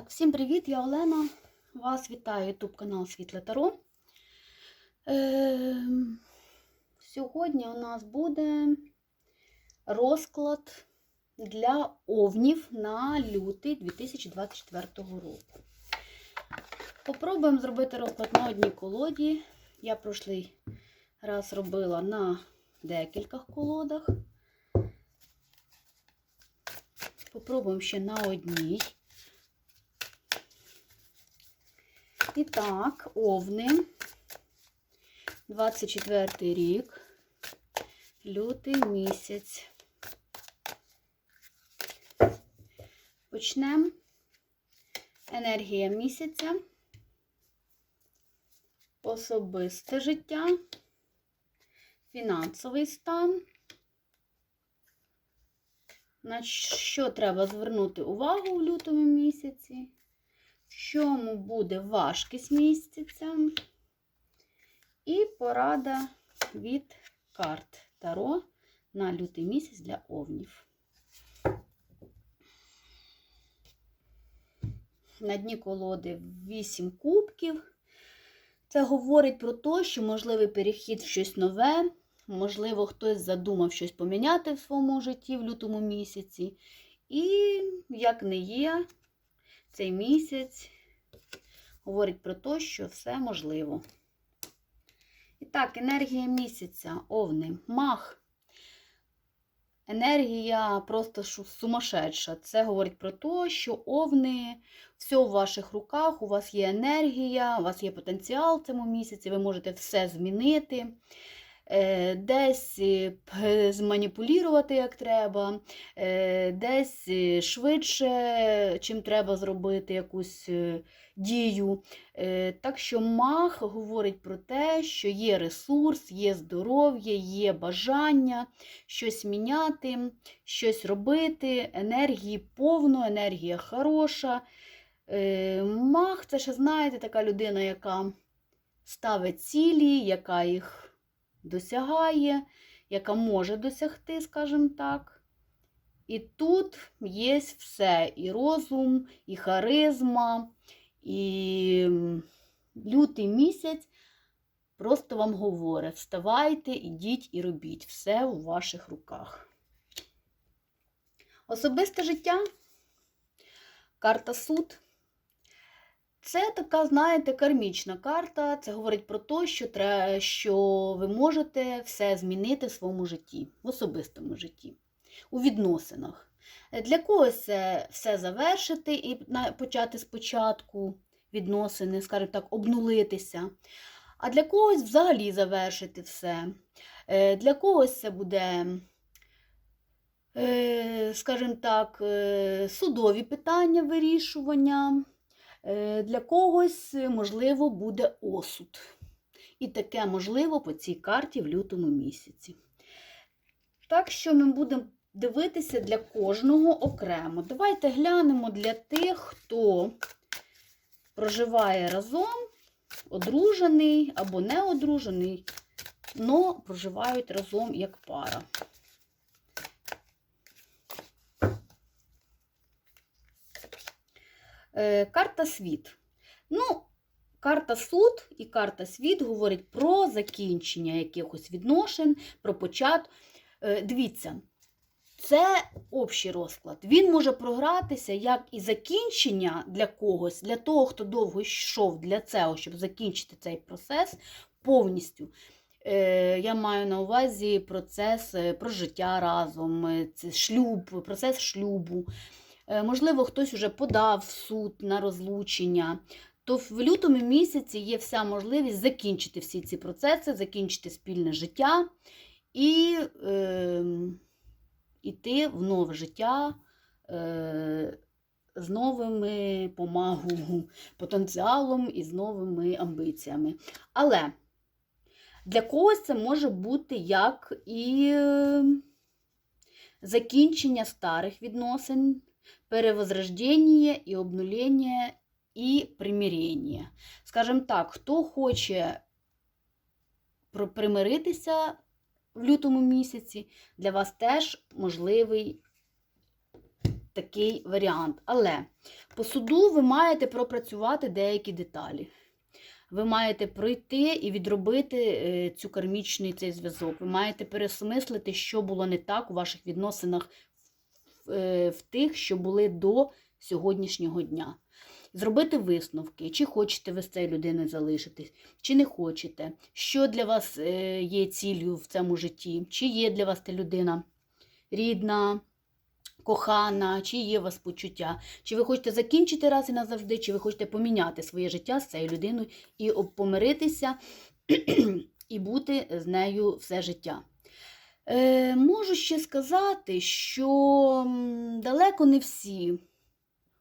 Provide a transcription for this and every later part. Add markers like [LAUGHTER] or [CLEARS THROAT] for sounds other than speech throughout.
Так, всім привіт, я Олена. Вас вітає YouTube канал Світле Таро. Е, сьогодні у нас буде розклад для овнів на лютий 2024 року. Попробуємо зробити розклад на одній колоді. Я прошлий раз робила на декількох колодах. Попробуємо ще на одній. І так, овни, 24 рік, лютий місяць. Почнемо. Енергія місяця, особисте життя, фінансовий стан. На що треба звернути увагу в лютому місяці? В чому буде важкість місяця? І порада від карт Таро на лютий місяць для овнів. На дні колоди 8 кубків. Це говорить про те, що можливий перехід в щось нове, можливо, хтось задумав щось поміняти в своєму житті в лютому місяці. І, як не є, цей місяць говорить про те, що все можливо. І так, енергія місяця, овни, мах. Енергія просто сумасшедша. Це говорить про те, що овни, все в ваших руках, у вас є енергія, у вас є потенціал в цьому місяці, ви можете все змінити. Десь зманіпулювати як треба, десь швидше, чим треба зробити якусь дію. Так що мах говорить про те, що є ресурс, є здоров'я, є бажання щось міняти, щось робити, енергії повно, енергія хороша. Мах це ще, знаєте, така людина, яка ставить цілі, яка їх досягає, яка може досягти, скажімо так. І тут є все: і розум, і харизма, і лютий місяць просто вам говорить: вставайте, ідіть і робіть все у ваших руках. Особисте життя, карта суд. Це така, знаєте, кармічна карта. Це говорить про те, що треба, що ви можете все змінити в своєму житті, в особистому житті, у відносинах. Для когось це все завершити і почати спочатку відносини, скажімо так, обнулитися. А для когось взагалі завершити все. Для когось це буде, скажімо так, судові питання вирішування. Для когось, можливо, буде осуд. І таке можливо по цій карті в лютому місяці. Так що ми будемо дивитися для кожного окремо. Давайте глянемо для тих, хто проживає разом, одружений або не одружений, але проживають разом як пара. Карта світ. Ну, карта суд і карта світ говорить про закінчення якихось відношень, про початок. Дивіться, це общий розклад. Він може програтися як і закінчення для когось, для того, хто довго йшов для цього, щоб закінчити цей процес повністю. Я маю на увазі процес прожиття разом, шлюб, процес шлюбу. Можливо, хтось вже подав суд на розлучення, то в лютому місяці є вся можливість закінчити всі ці процеси, закінчити спільне життя і е, йти в нове життя е, з новими помагою, потенціалом і з новими амбіціями. Але для когось це може бути як і закінчення старих відносин перевозрождение і обнулення і примирення. Скажімо так, хто хоче примиритися в лютому місяці, для вас теж можливий такий варіант. Але по суду ви маєте пропрацювати деякі деталі. Ви маєте пройти і відробити е, цю кармічний цей зв'язок. Ви маєте пересмислити, що було не так у ваших відносинах в, е, тих, що були до сьогоднішнього дня. Зробити висновки, чи хочете ви з цією людиною залишитись, чи не хочете, що для вас е, є ціллю в цьому житті, чи є для вас та людина рідна, кохана, чи є у вас почуття, чи ви хочете закінчити раз і назавжди, чи ви хочете поміняти своє життя з цією людиною і помиритися [CLEARS THROAT] і бути з нею все життя. Е, можу ще сказати, що далеко не всі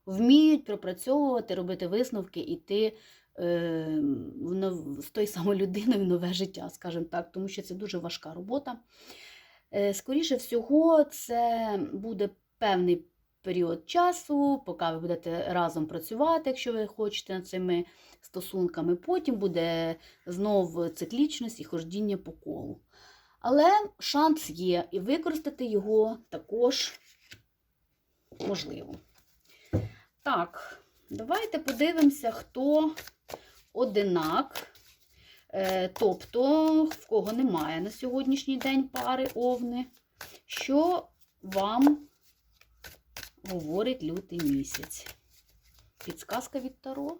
вміють пропрацьовувати, робити висновки, іти е, в нов- з тою самою людиною в нове життя, скажімо так, тому що це дуже важка робота. Е, Скоріше всього, це буде певний період часу, поки ви будете разом працювати, якщо ви хочете над цими стосунками. Потім буде знов циклічність і хождіння по колу. Але шанс є, і використати його також можливо. Так, давайте подивимося, хто одинак. Е, Тобто, в кого немає на сьогоднішній день пари овни, що вам говорить лютий місяць? Підсказка від Таро.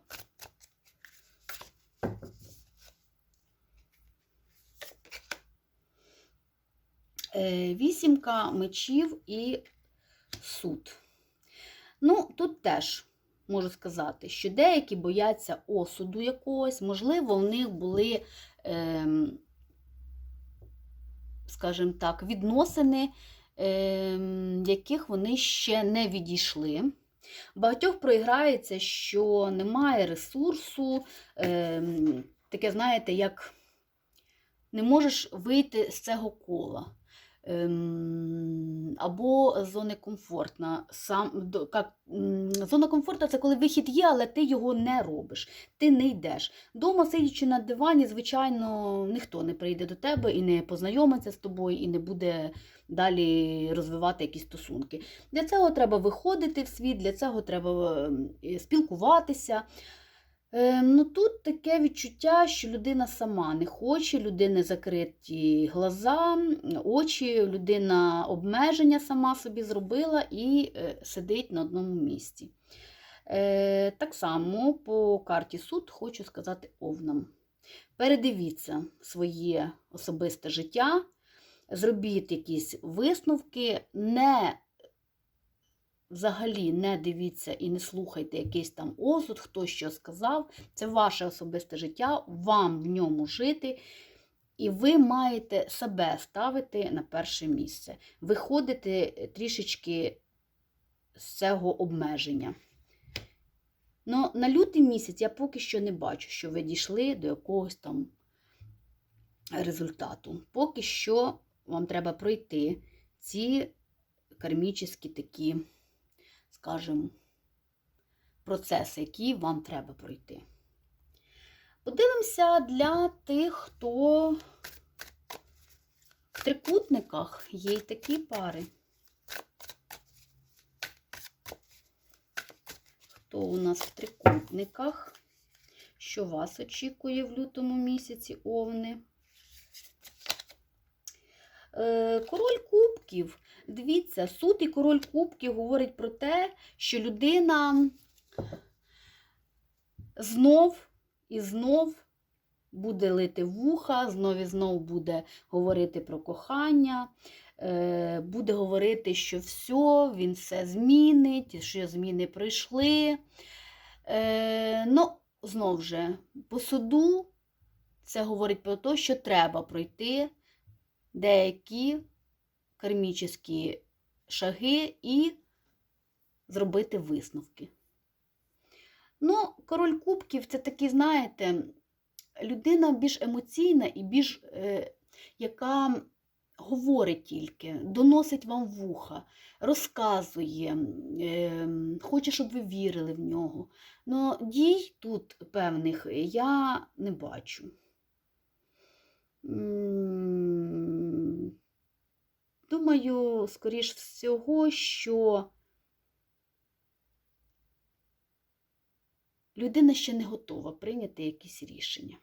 Вісімка мечів і суд. Ну, тут теж можу сказати, що деякі бояться осуду якогось, можливо, в них були, ем, скажімо так, відносини, ем, яких вони ще не відійшли. Багатьох проіграється, що немає ресурсу, ем, таке, знаєте, як не можеш вийти з цього кола. Ем, або зони комфортна. Сам, як, зона комфорту це коли вихід є, але ти його не робиш, ти не йдеш. Дома, сидячи на дивані, звичайно, ніхто не прийде до тебе і не познайомиться з тобою, і не буде далі розвивати якісь стосунки. Для цього треба виходити в світ, для цього треба ем, спілкуватися. Е, ну, тут таке відчуття, що людина сама не хоче, людини закриті глаза, очі, людина обмеження сама собі зробила і е, сидить на одному місці. Е, так само по карті суд хочу сказати овнам. Передивіться своє особисте життя, зробіть якісь висновки, не взагалі не дивіться і не слухайте якийсь там осуд, хто що сказав. Це ваше особисте життя, вам в ньому жити. І ви маєте себе ставити на перше місце, виходити трішечки з цього обмеження. Ну, на лютий місяць я поки що не бачу, що ви дійшли до якогось там результату. Поки що вам треба пройти ці кармічні такі скажімо, процеси, які вам треба пройти. Подивимося для тих, хто в трикутниках є й такі пари. Хто у нас в трикутниках? Що вас очікує в лютому місяці овни? Е, Король кубків. Дивіться, суд і король кубків говорить про те, що людина знов і знов буде лити вуха, знов і знов буде говорити про кохання, е, буде говорити, що все, він все змінить, що зміни прийшли. Е, Ну, знов же, по суду це говорить про те, що треба пройти деякі кармічні шаги і зробити висновки. Ну, король кубків це такий, знаєте, людина більш емоційна і більш, е, яка говорить тільки, доносить вам вуха, розказує, е, хоче, щоб ви вірили в нього. Ну, дій тут певних я не бачу думаю, скоріш всього, що людина ще не готова прийняти якісь рішення.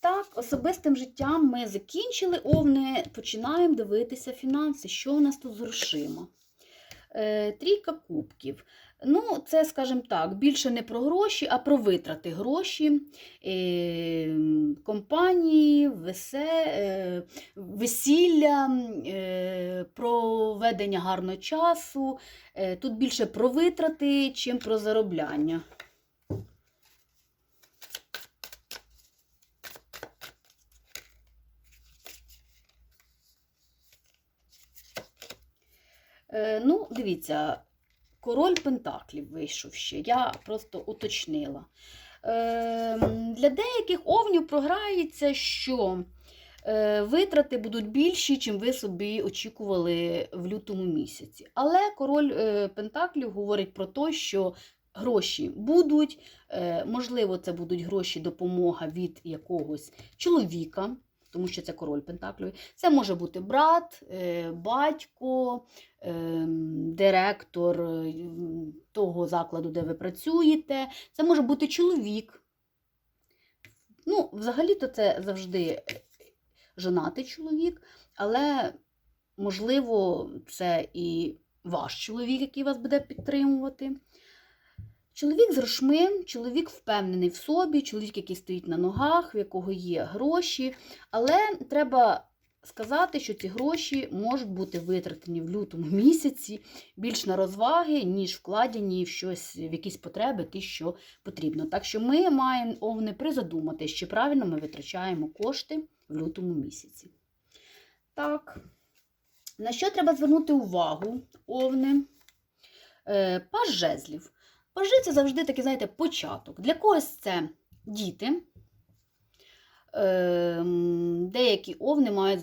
Так, особистим життям ми закінчили овни, починаємо дивитися фінанси, що у нас тут з грошима. Е, трійка кубків. Ну, це, скажімо так, більше не про гроші, а про витрати гроші, е, компанії, весе, е, весілля, е, проведення гарного часу. Тут більше про витрати, чим про заробляння. Ну, дивіться, король Пентаклів вийшов ще. Я просто уточнила. Е, для деяких овнів програється, що е, витрати будуть більші, чим ви собі очікували в лютому місяці. Але король е, Пентаклів говорить про те, що гроші будуть, е, можливо, це будуть гроші допомога від якогось чоловіка. Тому що це король Пентаклів. Це може бути брат, е, батько, е, директор е, того закладу, де ви працюєте. Це може бути чоловік. Ну, взагалі-то це завжди жонатий чоловік, але, можливо, це і ваш чоловік, який вас буде підтримувати. Чоловік з грошми, чоловік впевнений в собі, чоловік, який стоїть на ногах, в якого є гроші. Але треба сказати, що ці гроші можуть бути витратені в лютому місяці більш на розваги, ніж вкладені в щось, в якісь потреби, ті, що потрібно. Так що ми маємо овни призадумати, чи правильно ми витрачаємо кошти в лютому місяці. Так, на що треба звернути увагу, овни? Е, Паж жезлів. Пажи це завжди такий, знаєте, початок. Для когось це діти. Ем, Деякі овни мають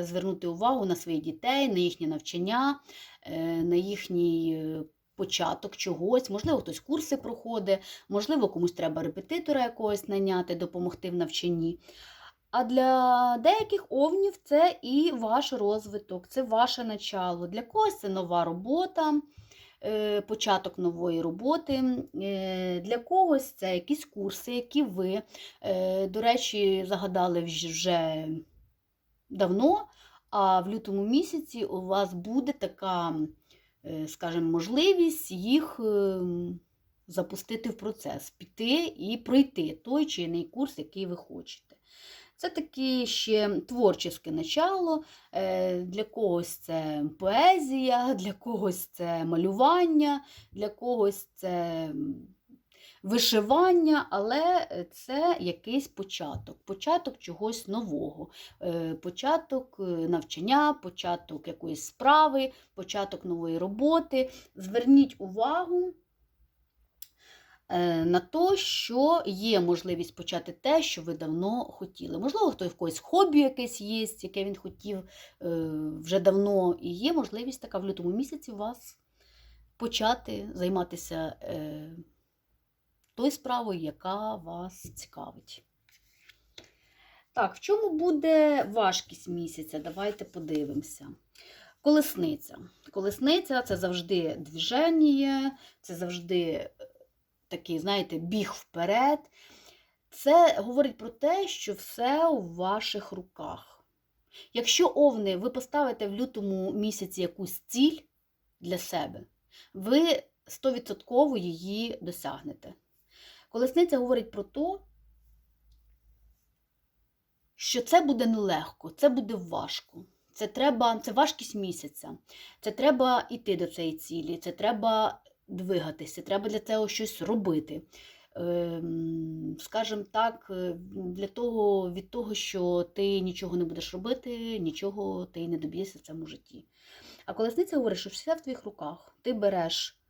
звернути увагу на своїх дітей, на їхнє навчання, е, на їхній е, початок чогось. Можливо, хтось курси проходить, можливо, комусь треба репетитора якогось наняти, допомогти в навчанні. А для деяких овнів це і ваш розвиток, це ваше начало. Для когось це нова робота. Е, початок нової роботи. Е, Для когось це якісь курси, які ви, е, до речі, загадали вже давно, а в лютому місяці у вас буде така, скажімо, можливість їх запустити в процес, піти і пройти той чи інший курс, який ви хочете. Це таке ще творче начало. Е, для когось це поезія, для когось це малювання, для когось це вишивання, але це якийсь початок, початок чогось нового, е, початок е, навчання, початок якоїсь справи, початок нової роботи. Зверніть увагу. Е, на те, що є можливість почати те, що ви давно хотіли. Можливо, хто в когось хобі якесь є, яке він хотів е, вже давно, і є можливість така в лютому місяці вас почати займатися е, тою справою, яка вас цікавить. Так, в чому буде важкість місяця? Давайте подивимося. Колесниця. Колесниця це завжди движення, це завжди такий, знаєте, біг вперед. Це говорить про те, що все у ваших руках. Якщо овни, ви поставите в лютому місяці якусь ціль для себе, ви 100% її досягнете. Колесниця говорить про те, що це буде нелегко, це буде важко. Це треба, це важкість місяця. Це треба йти до цієї цілі, це треба двигатися, треба для цього щось робити. Ем, Скажімо так, е, для того, від того, що ти нічого не будеш робити, нічого ти не доб'єшся в цьому житті. А колесниця говорить, що все в твоїх руках. Ти береш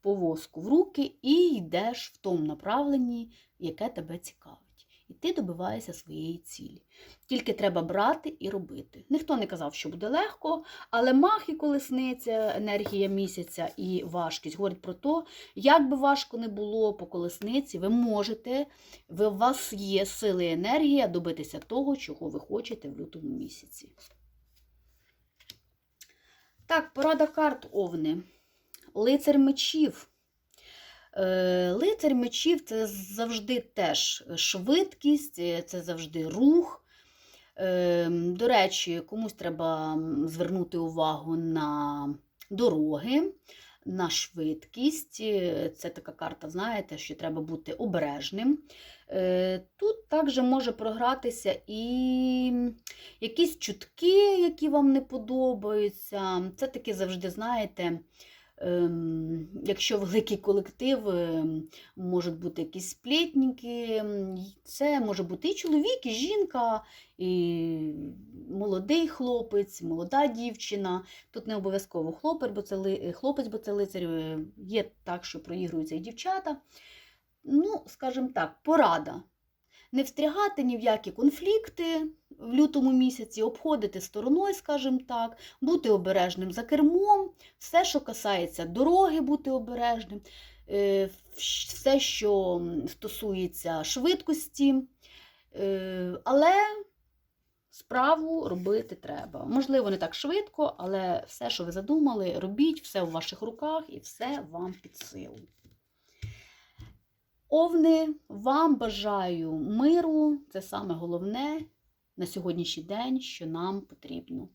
повозку в руки і йдеш в тому направленні, яке тебе цікавить і ти добиваєшся своєї цілі. Тільки треба брати і робити. Ніхто не казав, що буде легко, але мах і колесниця, енергія місяця і важкість говорять про те, як би важко не було по колесниці, ви можете, ви, у вас є сили і енергія добитися того, чого ви хочете в лютому місяці. Так, порада карт Овни. Лицар мечів. Е, Лицар мечів це завжди теж швидкість, е, це завжди рух. Е, До речі, комусь треба звернути увагу на дороги, на швидкість. Це така карта, знаєте, що треба бути обережним. Тут також може програтися і якісь чутки, які вам не подобаються. Це таке завжди, знаєте, якщо великий колектив, ем, можуть бути якісь сплетники, ем, це може бути і чоловік, і жінка, і молодий хлопець, молода дівчина. Тут не обов'язково хлопець, бо це, хлопець, бо це лицар. е, Є так, що проігруються і дівчата. Ну, скажімо так, порада. Не встрягати ні в які конфлікти в лютому місяці, обходити стороною, скажімо так, бути обережним за кермом, все, що касається дороги, бути обережним, е, все, що стосується швидкості. Е, Але справу робити треба. Можливо, не так швидко, але все, що ви задумали, робіть, все в ваших руках і все вам під силу. Овни, вам бажаю миру, це саме головне на сьогоднішній день, що нам потрібно.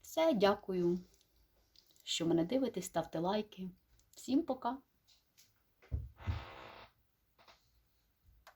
Все, дякую, що мене дивитесь, ставте лайки. Всім пока!